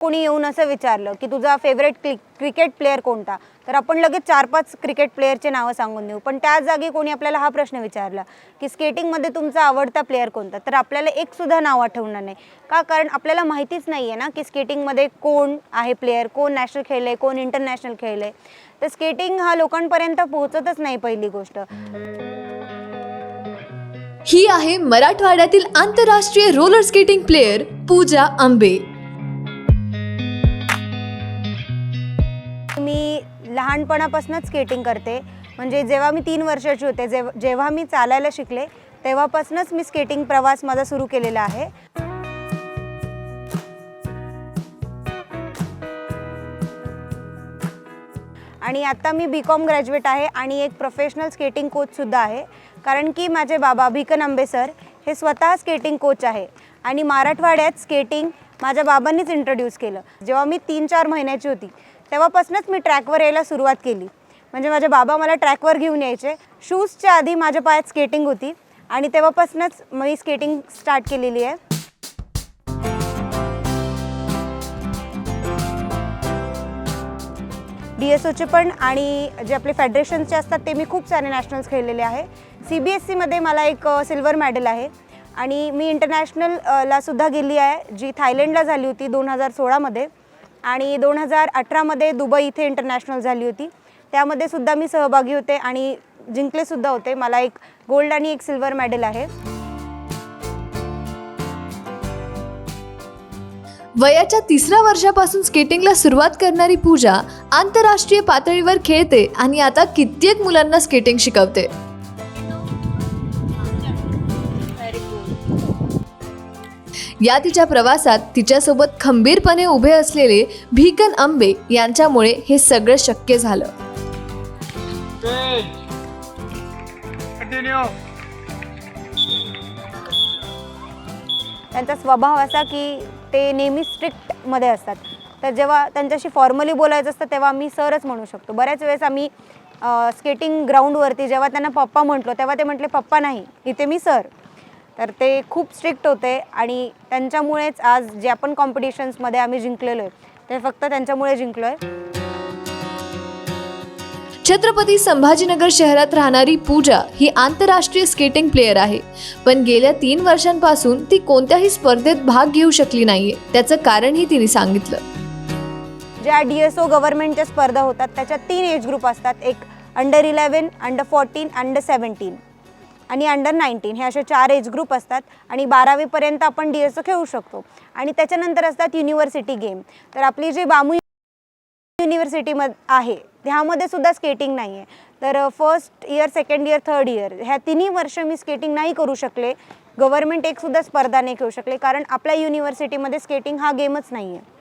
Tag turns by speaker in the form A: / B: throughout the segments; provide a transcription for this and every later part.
A: कोणी येऊन असं विचारलं की तुझा फेवरेट क्रिक क्रिकेट प्लेअर कोणता? तर आपण लगेच चार पाच क्रिकेट प्लेअरचे नावं सांगून देऊ. पण त्या जागी कोणी आपल्याला हा प्रश्न विचारला की स्केटिंगमध्ये तुमचा आवडता प्लेअर कोणता? तर आपल्याला एक सुद्धा नाव आठवणार नाही. का? कारण आपल्याला माहितीच नाही आहे ना की स्केटिंगमध्ये कोण आहे प्लेअर कोण नॅशनल खेळलं आहे कोण इंटरनॅशनल खेळलं आहे तर स्केटिंग हा लोकांपर्यंत पोहोचतच नाही पहिली गोष्ट.
B: ही आहे मराठवाड्यातील आंतरराष्ट्रीय रोलर स्केटिंग प्लेयर पूजा आंबे.
A: लहानपणापासूनच स्केटिंग करते. म्हणजे जेव्हा मी तीन वर्षाची होते जेव जेव्हा मी चालायला शिकले तेव्हापासूनच मी स्केटिंग प्रवास माझा सुरू केलेला आहे. आणि आता मी बी कॉम ग्रॅज्युएट आहे आणि एक प्रोफेशनल स्केटिंग कोचसुद्धा आहे. कारण की माझे बाबा भिकन आंबे सर हे स्वतः स्केटिंग कोच आहे. आणि मराठवाड्यात स्केटिंग माझ्या बाबांनीच इंट्रोड्यूस केलं. जेव्हा मी तीन चार महिन्याची होती तेव्हापासूनच मी ट्रॅकवर यायला सुरुवात केली. म्हणजे माझे बाबा मला ट्रॅकवर घेऊन यायचे. शूजच्या आधी माझ्या पायात स्केटिंग होती आणि तेव्हापासूनच मी स्केटिंग स्टार्ट केलेली आहे. डी एस ओचे पण आणि जे आपले फेडरेशनचे असतात ते मी खूप सारे नॅशनल्स खेळलेले आहे. सी बी एस सीमध्ये मला एक सिल्वर मेडल आहे. आणि मी इंटरनॅशनल ला सुद्धा गेली आहे जी थायलंडला झाली होती दोन हजार सोळामध्ये आणि दोन हजार अठरामध्ये दुबई इथे इंटरनॅशनल झाली होती. त्यामध्ये सुद्धा मी सहभागी होते आणि जिंकलेसुद्धा होते. मला एक गोल्ड आणि एक सिल्वर मेडल आहे.
B: वयाच्या तिसऱ्या वर्षापासून स्केटिंगला सुरुवात करणारी पूजा आंतरराष्ट्रीय पातळीवर खेळते आणि आता कित्येक मुलांना स्केटिंग शिकवते. या तिच्या प्रवासात तिच्यासोबत खंबीरपणे उभे असलेले भिकन आंबे यांच्यामुळे हे सगळं शक्य झालं.
A: त्यांचा स्वभाव असा की ते नेहमी स्ट्रिक्टमध्ये असतात. तर जेव्हा त्यांच्याशी फॉर्मली बोलायचं असतं तेव्हा आम्ही सरच म्हणू शकतो. बऱ्याच वेळेस आम्ही स्केटिंग ग्राउंडवरती जेव्हा त्यांना पप्पा म्हटलो तेव्हा ते म्हटले पप्पा नाही इथे मी सर. तर ते खूप स्ट्रिक्ट होते आणि त्यांच्यामुळेच आज जे आपण कॉम्पिटिशन्समध्ये आम्ही जिंकलेलो आहे ते फक्त त्यांच्यामुळे जिंकलो आहे
B: छत्रपती संभाजीनगर शहरात राहणारी पूजा ही आंतरराष्ट्रीय स्केटिंग प्लेयर आहे. पण गेल्या तीन वर्षांपासून ती कोणत्याही स्पर्धेत भाग घेऊ शकली नाहीये त्याचं कारणही तिने सांगितलं.
A: ज्या डी एस ओ गव्हर्नमेंटच्या स्पर्धा होतात त्याच्यात तीन एज ग्रुप असतात एक under eleven under fourteen under seventeen आणि अंडर नाईन्टीन हे असे चार एज ग्रुप असतात आणि बारावीपर्यंत आपण डी एस ओ खेळू शकतो. आणि त्याच्यानंतर असतात युनिव्हर्सिटी गेम तर आपली जी बामू युनिव्हर्सिटीमध्ये आहे ह्यामध्ये सुद्धा स्केटिंग नाही आहे तर first year second year third year ह्या तिन्ही वर्ष मी स्केटिंग नाही करू शकले. गव्हर्नमेंट एकसुद्धा स्पर्धा नाही खेळू शकले कारण आपल्या युनिव्हर्सिटीमध्ये स्केटिंग हा गेमच नाही आहे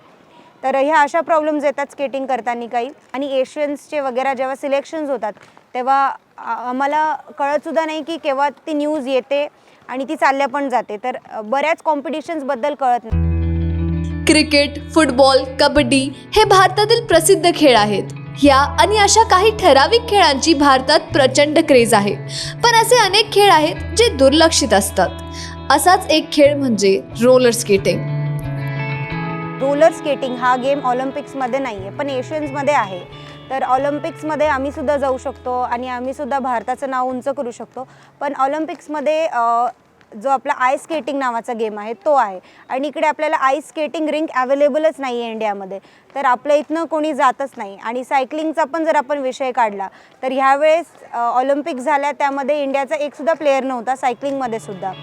A: तर ह्या अशा प्रॉब्लेम्स येतात स्केटिंग करताना काही. आणि एशियन्सचे वगैरे जेव्हा सिलेक्शन्स होतात तेव्हा आम्हाला कळतसुद्धा नाही की केव्हा ती न्यूज येते आणि ती चालल्या पण जाते. तर बऱ्याच कॉम्पिटिशन्सबद्दल कळत नाही.
B: क्रिकेट फुटबॉल कबड्डी हे भारतातील प्रसिद्ध खेळ आहेत. ह्या आणि अशा काही ठराविक खेळांची भारतात प्रचंड क्रेज आहे. पण असे अनेक खेळ आहेत जे दुर्लक्षित असतात. असाच एक खेळ म्हणजे रोलर स्केटिंग
A: रोलर स्केटिंग हा गेम ऑलिम्पिक्समध्ये नाही आहे पण एशियन्समध्ये आहे. तर ऑलिम्पिक्समध्ये आम्हीसुद्धा जाऊ शकतो आणि आम्हीसुद्धा भारताचं नाव उंच करू शकतो. पण ऑलिम्पिक्समध्ये जो आपला आईस स्केटिंग नावाचा गेम आहे तो आहे. आणि इकडे आपल्याला आईस स्केटिंग रिंक अवेलेबलच नाही आहे इंडियामध्ये. तर आपल्या इथनं कोणी जातच नाही. आणि सायकलिंगचा पण जर आपण विषय काढला तर ह्यावेळेस ऑलिम्पिक झाल्या त्यामध्ये इंडियाचा एकसुद्धा प्लेअर नव्हता सायकलिंगमध्ये सुद्धा.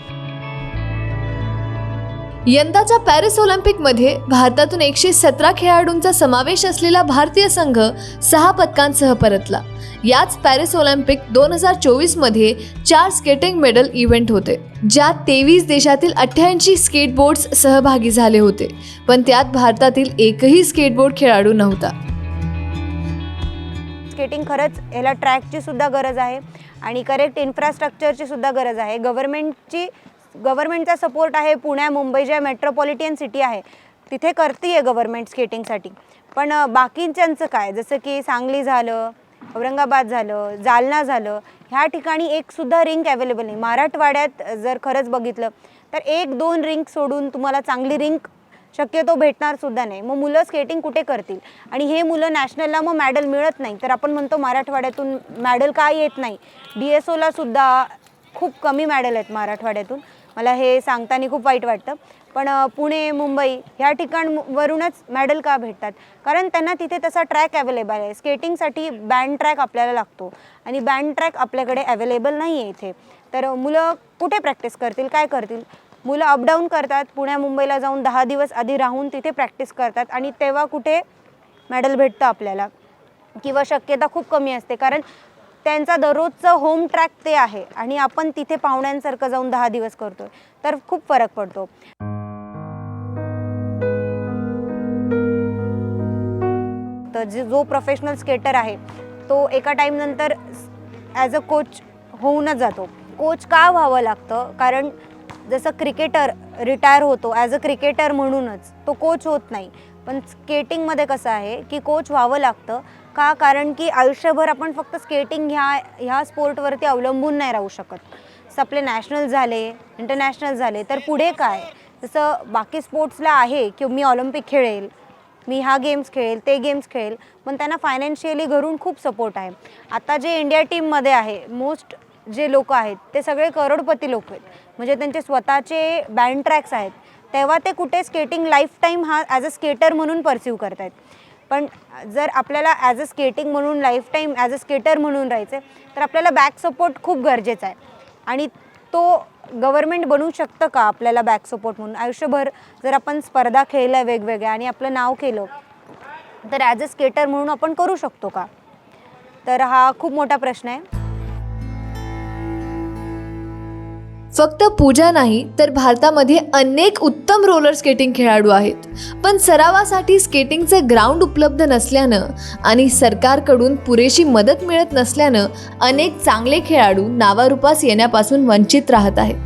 B: यंदाच्या पॅरिस ऑलिम्पिकमध्ये भारतातून एकशे सतरा खेळाडूंचा समावेश असलेला भारतीय संघ सहा पदकांसह परतला. याच पॅरिस ऑलिम्पिक दोन हजार चोवीसमध्ये चार स्केटिंग मेडल इव्हेंट होते ज्यात तेवीस देशातील अठ्ठ्याऐंशी स्केटबोर्ड्स सहभागी झाले होते पण त्यात भारतातील एकही स्केटबोर्ड खेळाडू नव्हता.
A: स्केटिंग खरंच ह्याला ट्रॅकची सुद्धा गरज आहे आणि करेक्ट इन्फ्रास्ट्रक्चरची सुद्धा गरज आहे. गव्हर्नमेंटची गव्हर्मेंटचा सपोर्ट आहे पुण्या मुंबई ज्या मेट्रोपॉलिटियन सिटी आहे तिथे करते आहे गव्हर्मेंट स्केटिंगसाठी पण बाकीच्यांचं काय? जसं की सांगली झालं औरंगाबाद झालं जालना झालं ह्या ठिकाणी एकसुद्धा रिंक अवेलेबल नाही. मराठवाड्यात जर खरंच बघितलं तर एक दोन रिंक सोडून तुम्हाला चांगली रिंक शक्यतो भेटणारसुद्धा नाही. मग मुलं स्केटिंग कुठे करतील? आणि हे मुलं नॅशनलला मग मॅडल मिळत नाही. तर आपण म्हणतो मराठवाड्यातून मॅडल का येत नाही? डी एस ओलासुद्धा खूप कमी मॅडल आहेत मराठवाड्यातून. मला हे सांगताना खूप वाईट वाटतं. पण पुणे मुंबई ह्या ठिकाणवरूनच मॅडल का भेटतात? कारण त्यांना तिथे तसा ट्रॅक अवेलेबल आहे. स्केटिंगसाठी बँड ट्रॅक आपल्याला लागतो. आणि बँड ट्रॅक आपल्याकडे अवेलेबल नाही आहे इथे. तर मुलं कुठे प्रॅक्टिस करतील? काय करतील? मुलं अपडाऊन करतात. पुण्या मुंबईला जाऊन दहा दिवस आधी राहून तिथे प्रॅक्टिस करतात. आणि तेव्हा कुठे मॅडल भेटतं आपल्याला? किंवा शक्यता खूप कमी असते. कारण त्यांचा दररोजचं होम ट्रॅक ते आहे आणि आपण तिथे पाहुण्यांसारखं जाऊन दहा दिवस करतोय. तर खूप फरक पडतो. तर जे जो प्रोफेशनल स्केटर आहे तो एका टाईमनंतर ॲज अ कोच होऊनच जातो. कोच का व्हावं लागतं? कारण जसं क्रिकेटर रिटायर होतो ॲज अ क्रिकेटर म्हणूनच तो कोच होत नाही. पण स्केटिंगमध्ये कसं आहे की कोच व्हावं लागतं का कारण की आयुष्यभर आपण फक्त स्केटिंग ह्या ह्या स्पोर्टवरती अवलंबून नाही राहू शकत. जसं आपले नॅशनल झाले इंटरनॅशनल झाले तर पुढे काय? जसं बाकी स्पोर्ट्सला आहे की मी ऑलिम्पिक खेळेल मी हा गेम्स खेळेल ते गेम्स खेळेल पण त्यांना फायनान्शियली घरून खूप सपोर्ट आहे. आता जे इंडिया टीममध्ये आहे मोस्ट जे लोक आहेत ते सगळे करोडपती लोक आहेत. म्हणजे त्यांचे स्वतःचे बँड ट्रॅक्स आहेत. तेव्हा ते कुठे स्केटिंग लाईफ टाईम हा ॲज अ स्केटर म्हणून परसिव्ह करत आहेत पण जर आपल्याला ॲज अ स्केटिंग म्हणून life time as a skater म्हणून राहायचं तर आपल्याला बॅक सपोर्ट खूप गरजेचा आहे. आणि तो गव्हर्मेंट बनवू शकतं का आपल्याला बॅक सपोर्ट म्हणून? आयुष्यभर जर आपण स्पर्धा खेळल्या वेगवेगळ्या आणि आपलं नाव केलं तर ॲज अ स्केटर म्हणून आपण करू शकतो का? तर हा खूप मोठा प्रश्न आहे.
B: फक्त पूजा नाही तर भारतामध्ये अनेक उत्तम रोलर स्केटिंग खेळाडू आहेत. पण सरावासाठी स्केटिंगचं ग्राउंड उपलब्ध नसल्यानं आणि सरकारकडून पुरेशी मदत मिळत नसल्यानं अनेक चांगले खेळाडू नावारूपास येण्यापासून वंचित राहत आहेत.